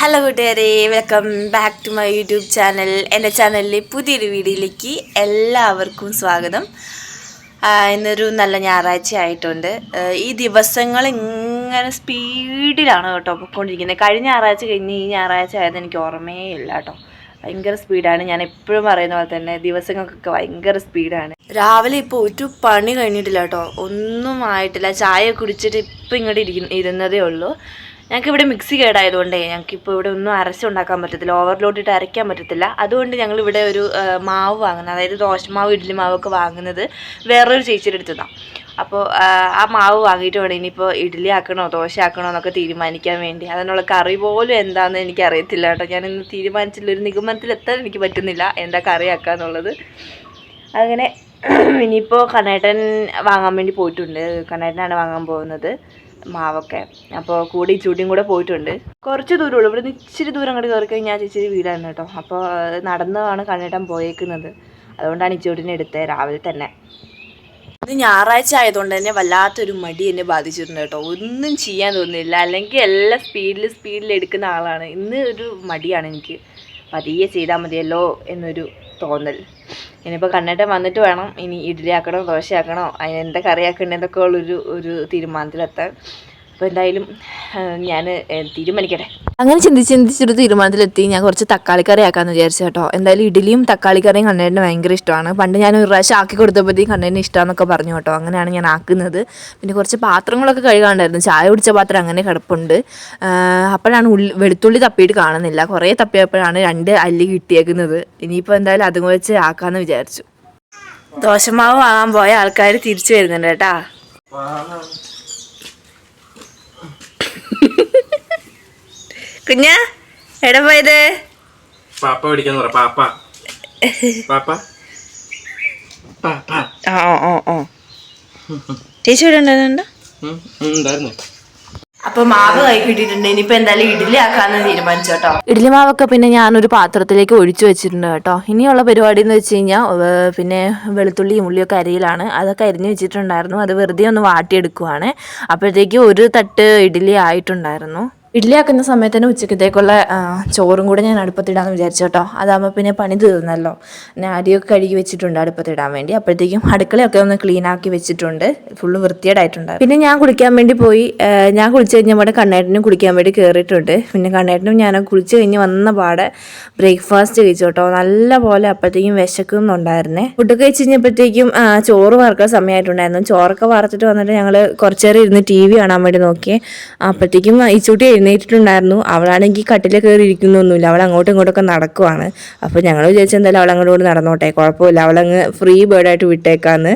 Hello കൂട്ടുകാരെ. Welcome back to my YouTube channel എന്റെ ചാനലിലെ പുതിയൊരു വീഡിയോയിലേക്ക് എല്ലാവർക്കും സ്വാഗതം. ഇന്നൊരു നല്ല ഞായറാഴ്ച ആയിട്ടുണ്ട്. ഈ ദിവസങ്ങൾ ഇങ്ങനെ സ്പീഡിലാണ് കേട്ടോ പൊയ്ക്കൊണ്ടിരിക്കുന്നത് കഴിഞ്ഞ ഞായറാഴ്ച കഴിഞ്ഞ് ഈ ഞായറാഴ്ച ആയത് എനിക്ക് ഓർമ്മയേ ഇല്ല കേട്ടോ. ഭയങ്കര സ്പീഡാണ്. ഞാൻ എപ്പോഴും പറയുന്ന പോലെ തന്നെ ദിവസങ്ങൾക്കൊക്കെ ഭയങ്കര സ്പീഡാണ്. രാവിലെ ഇപ്പോൾ ഒരു പണി കഴിഞ്ഞിട്ടില്ല കേട്ടോ. ഒന്നും ആയിട്ടില്ല. ചായ കുടിച്ചിട്ട് ഇപ്പം ഇങ്ങോട്ട് ഇരിക്കുന്ന ഇരുന്നതേ ഉള്ളൂ. ഞങ്ങൾക്ക് ഇവിടെ മിക്സി കേടായതുകൊണ്ടേ ഞങ്ങൾക്ക് ഇപ്പോൾ ഇവിടെ ഒന്നും അരച്ചുണ്ടാക്കാൻ പറ്റത്തില്ല. ഓവർലോഡ് ഇട്ട് അരയ്ക്കാൻ പറ്റത്തില്ല. അതുകൊണ്ട് ഞങ്ങൾ ഇവിടെ ഒരു മാവ് വാങ്ങുന്നത് അതായത് ദോശമാവ് ഇഡ്ഡലി മാവൊക്കെ വാങ്ങുന്നത് വേറൊരു ചേച്ചിയുടെ അടുത്തുനിന്നാണ് അപ്പോൾ ആ, ആ മാവ് വാങ്ങിയിട്ട് വേണം ഇനിയിപ്പോൾ ഇഡ്ഡലി ആക്കണോ ദോശ ആക്കണോ എന്നൊക്കെ തീരുമാനിക്കാൻ വേണ്ടി. അതിനുള്ള കറി പോലും എന്താണെന്ന് എനിക്ക് അറിയത്തില്ല കേട്ടോ. ഞാനിന്ന് തീരുമാനിച്ചില്ല. ഒരു നിഗമനത്തിൽ എത്താൻ എനിക്ക് പറ്റുന്നില്ല എന്താ കറി ആക്കാന്നുള്ളത്. അങ്ങനെ ഇനിയിപ്പോൾ കണ്ണേട്ടൻ വാങ്ങാൻ വേണ്ടി പോയിട്ടുണ്ട്. കണ്ണേട്ടനാണ് വാങ്ങാൻ പോകുന്നത്. മാവൊക്കെ. അപ്പോൾ കൂടി ചൂട്ടിയും കൂടെ പോയിട്ടുണ്ട്. കുറച്ച് ദൂരമുള്ളൂ. ഇവിടെ നിന്ന് ഇച്ചിരി ദൂരം അങ്ങോട്ട് കയറി കഴിഞ്ഞാൽ ചേച്ചി വീടാണ് കേട്ടോ. അപ്പോൾ നടന്നാണ് കണ്ണേട്ടൻ പോയേക്കുന്നത്. അതുകൊണ്ടാണ് ഇച്ചൂട്ടിനെ എടുത്തത് രാവിലെ തന്നെ. ഇത് ഞായറാഴ്ച ആയതുകൊണ്ട് തന്നെ വല്ലാത്തൊരു മടി എന്നെ ബാധിച്ചിരുന്നു കേട്ടോ. ഒന്നും ചെയ്യാൻ തോന്നുന്നില്ല. അല്ലെങ്കിൽ എല്ലാ സ്പീഡിൽ സ്പീഡിൽ എടുക്കുന്ന ആളാണ്. ഇന്ന് ഒരു മടിയാണ് എനിക്ക്. പതിയെ ചെയ്താൽ മതിയല്ലോ എന്നൊരു തോന്നൽ. ഇനിയിപ്പോൾ കണ്ണേട്ടൻ വന്നിട്ട് വേണം ഇനി ഇഡ്ഡലി ആക്കണോ ദോശ ആക്കണോ അതിന് എന്താ കറി എന്നൊക്കെ ഉള്ളൊരു ഒരു തീരുമാനത്തിലെത്താൻ. അപ്പോൾ എന്തായാലും ഞാൻ തീരുമാനിക്കട്ടെ. അങ്ങനെ ചിന്തിച്ച് ചിന്തിച്ചൊരു തീരുമാനത്തിലെത്തി. ഞാൻ കുറച്ച് തക്കാളി കറി ആക്കാമെന്ന് വിചാരിച്ചു കേട്ടോ. എന്തായാലും ഇഡലിയും തക്കാളി കറിയും കണ്ണേടിന് ഭയങ്കര ഇഷ്ടമാണ്. പണ്ട് ഞാൻ ഒരു പ്രാവശ്യം ആക്കി കൊടുത്തപ്പോഴത്തേക്കും കണ്ണേടിന് ഇഷ്ടമെന്നൊക്കെ പറഞ്ഞു കേട്ടോ. അങ്ങനെയാണ് ഞാൻ ആക്കുന്നത്. പിന്നെ കുറച്ച് പാത്രങ്ങളൊക്കെ കഴുകാണ്ടായിരുന്നു. ചായ കുടിച്ച പാത്രം അങ്ങനെ കിടപ്പുണ്ട്. അപ്പോഴാണ് ഉള്ളി വെളുത്തുള്ളി തപ്പിയിട്ട് കാണുന്നില്ല. കുറേ തപ്പിയപ്പോഴാണ് രണ്ട് അല്ലി കിട്ടിയേക്കുന്നത്. ഇനിയിപ്പോൾ എന്തായാലും അതും വെച്ച് ആക്കാമെന്ന് വിചാരിച്ചു. ദോശമാവ് വാങ്ങാൻ പോയ ആൾക്കാർ തിരിച്ചു വരുന്നുണ്ട് കേട്ടാ. കുഞ്ഞാ എവിടെ പോയത്? പാപ്പ പിടിക്കാന്ന് പറ പാപ്പ. പാപ്പ? പാപ്പ. ആ ഓ ഓ ഓ ചേച്ചി ഇവിടെ ഉണ്ടായിരുന്നുണ്ടോ? ഉണ്ടായിരുന്നു. അപ്പൊ മാവ് കൈ കിട്ടിയിട്ടുണ്ട്. ഇനിയിപ്പോ എന്തായാലും ഇഡ്ഡലി ആക്കാന്ന് തീരുമാനിച്ചു കേട്ടോ. ഇഡ്ഡലി മാവൊക്കെ പിന്നെ ഞാനൊരു പാത്രത്തിലേക്ക് ഒഴിച്ചു വെച്ചിട്ടുണ്ട് കേട്ടോ. ഇനിയുള്ള പരിപാടി എന്ന് വെച്ച് കഴിഞ്ഞാൽ പിന്നെ വെളുത്തുള്ളിയും ഉള്ളിയൊക്കെ അരിയിലാണ്. അതൊക്കെ അരിഞ്ഞ് വെച്ചിട്ടുണ്ടായിരുന്നു. അത് വെറുതെ ഒന്ന് വാട്ടിയെടുക്കുവാണ്. അപ്പോഴത്തേക്ക് ഒരു തട്ട് ഇഡ്ഡലി ആയിട്ടുണ്ടായിരുന്നു. ഇഡ്ഡലി ആക്കുന്ന സമയത്ത് തന്നെ ഉച്ചക്കത്തേക്കുള്ള ചോറും കൂടെ ഞാൻ അടുപ്പത്തിടാമെന്ന് വിചാരിച്ചു കേട്ടോ. അതാകുമ്പോൾ പിന്നെ പണി തീർന്നല്ലോ. ഞാൻ അരിയൊക്കെ കഴുകി വെച്ചിട്ടുണ്ട് അടുപ്പത്തിടാൻ വേണ്ടി. അപ്പോഴത്തേക്കും അടുക്കളയൊക്കെ ഒന്ന് ക്ലീൻ ആക്കി വെച്ചിട്ടുണ്ട്. ഫുള്ള് വൃത്തിയേടായിട്ടുണ്ട് പിന്നെ ഞാൻ കുളിക്കാൻ വേണ്ടി പോയി ഞാൻ കുളിച്ച് കഴിഞ്ഞപ്പോൾ കണ്ണേട്ടനും കുളിക്കാൻ വേണ്ടി കയറിയിട്ടുണ്ട് പിന്നെ കണ്ണേട്ടനും ഞാൻ കുളിച്ച് കഴിഞ്ഞ് വന്ന പാടെ ബ്രേക്ക്ഫാസ്റ്റ് കഴിച്ചു കേട്ടോ. നല്ല പോലെ അപ്പോഴത്തേക്കും വിശക്കുന്നുണ്ടായിരുന്നേ. ഫുഡ് കഴിച്ച് കഴിഞ്ഞപ്പോഴത്തേക്കും ചോറ് വറക്കാൻ സമയമായിട്ടുണ്ടായിരുന്നു. ചോറൊക്കെ വറുത്തിട്ട് വന്നിട്ട് ഞങ്ങൾ കുറച്ചേറെ നേരം ഇരുന്ന് ടി വി കാണാൻ വേണ്ടി നോക്കി. അപ്പോഴത്തേക്കും ഈ ചൂട്ടി എഴുന്നേറ്റിട്ടുണ്ടായിരുന്നു. അവളാണെങ്കിൽ കട്ടിൽ കയറി ഇരിക്കുന്നൊന്നുമില്ല അവൾ അങ്ങോട്ടും ഇങ്ങോട്ടൊക്കെ നടക്കുവാണ്. അപ്പോൾ ഞങ്ങൾ വിചാരിച്ചു എന്തായാലും അവൾ അങ്ങോട്ട് നടന്നോട്ടെ. കുഴപ്പമില്ല. അവളങ്ങ് ഫ്രീ ബേർഡായിട്ട് വിട്ടേക്കാന്ന്.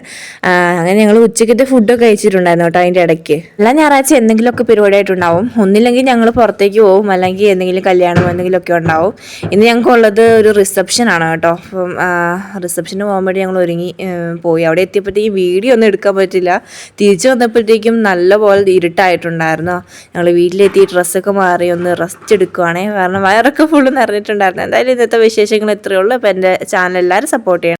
അങ്ങനെ ഞങ്ങൾ ഉച്ചക്കത്തെ ഫുഡൊക്കെ കഴിച്ചിട്ടുണ്ടായിരുന്നു കേട്ടോ അതിന്റെ ഇടയ്ക്ക്. എല്ലാ ഞായറാഴ്ച എന്തെങ്കിലുമൊക്കെ പരിപാടിയായിട്ടുണ്ടാവും. ഒന്നില്ലെങ്കിൽ ഞങ്ങൾ പുറത്തേക്ക് പോകും അല്ലെങ്കിൽ എന്തെങ്കിലും കല്യാണം എന്തെങ്കിലുമൊക്കെ ഉണ്ടാവും. ഇന്ന് ഞങ്ങൾക്കുള്ളത് ഒരു റിസപ്ഷൻ ആണ് കേട്ടോ. അപ്പം റിസപ്ഷന് പോകാൻ വേണ്ടി ഞങ്ങൾ ഒരുങ്ങി പോയി. അവിടെ എത്തിയപ്പോഴത്തേക്കും വീഡിയോ ഒന്നും എടുക്കാൻ പറ്റില്ല. തിരിച്ചു വന്നപ്പോഴത്തേക്കും നല്ലപോലെ ഇരുട്ടായിട്ടുണ്ടായിരുന്നു. ഞങ്ങൾ വീട്ടിലെത്തി ഡ്രസ്സൊക്കെ മാറി ഒന്ന് റെസ്റ്റ് എടുക്കുവാണേ. കാരണം വയറൊക്കെ ഫുള്ള് നിറഞ്ഞിട്ടുണ്ടായിരുന്നു. എന്തായാലും ഇന്നത്തെ വിശേഷങ്ങൾ ഇത്രയേ ഉള്ളൂ. എന്റെ ചാനൽ എല്ലാവരും സപ്പോർട്ട് ചെയ്യണം.